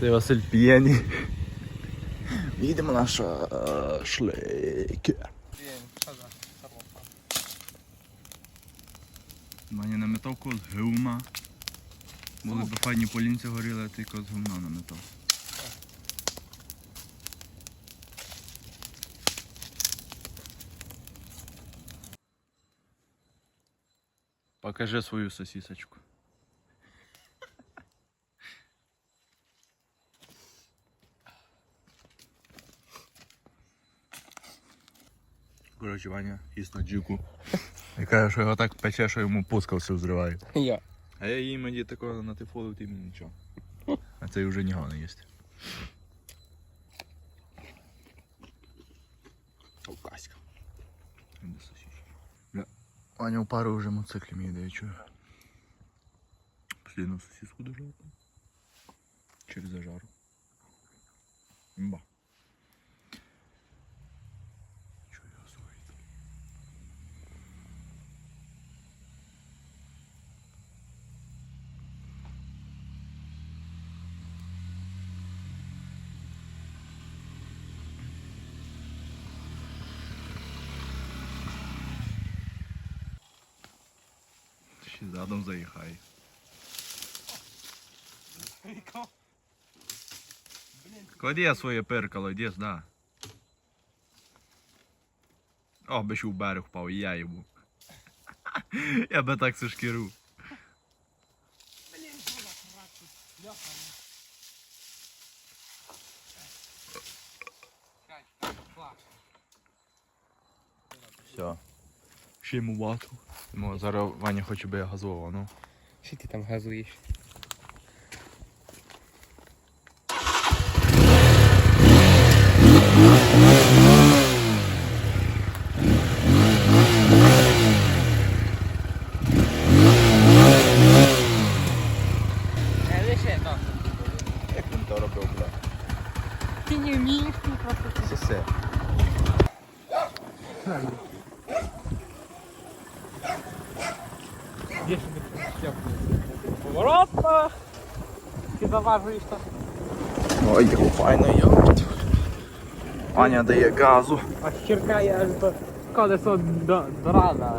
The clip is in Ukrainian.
Це Василь п'єні. Їдемо на шашлики. Маня наметав кого з гивна. Були б файні полінці горіли, а кого з гивна наметав. Покажи свою сосисочку. Коротше, Ваня їсть на. І каже, що його так пече, що йому пуска все взриває. Я. А я їм іді такого на тифолив, ти мені нічого. А цей вже нього не їсть. Кавказька. Бля. Ваня у пару вже мотоциклі їде, я чую. Послідну сосиску дожав. Через зажару. Мба. Ще задом заїхай. Клади своє перкало, йди сюди. О, би ще в берег впав, я йому. Я би так шкіру. Все. Ще йому вату. Ну, зараз Ваня хоче би я газував, ну. Що ти там газуєш? Е, лише так. Як він то робив, бля? Ти не вмієш, ти просто Сосе. Є собі Поворотно! Ти заважуєш так. Ой, файно йобать. Аня дає газу. А щеркає аж до колесо до, до рана.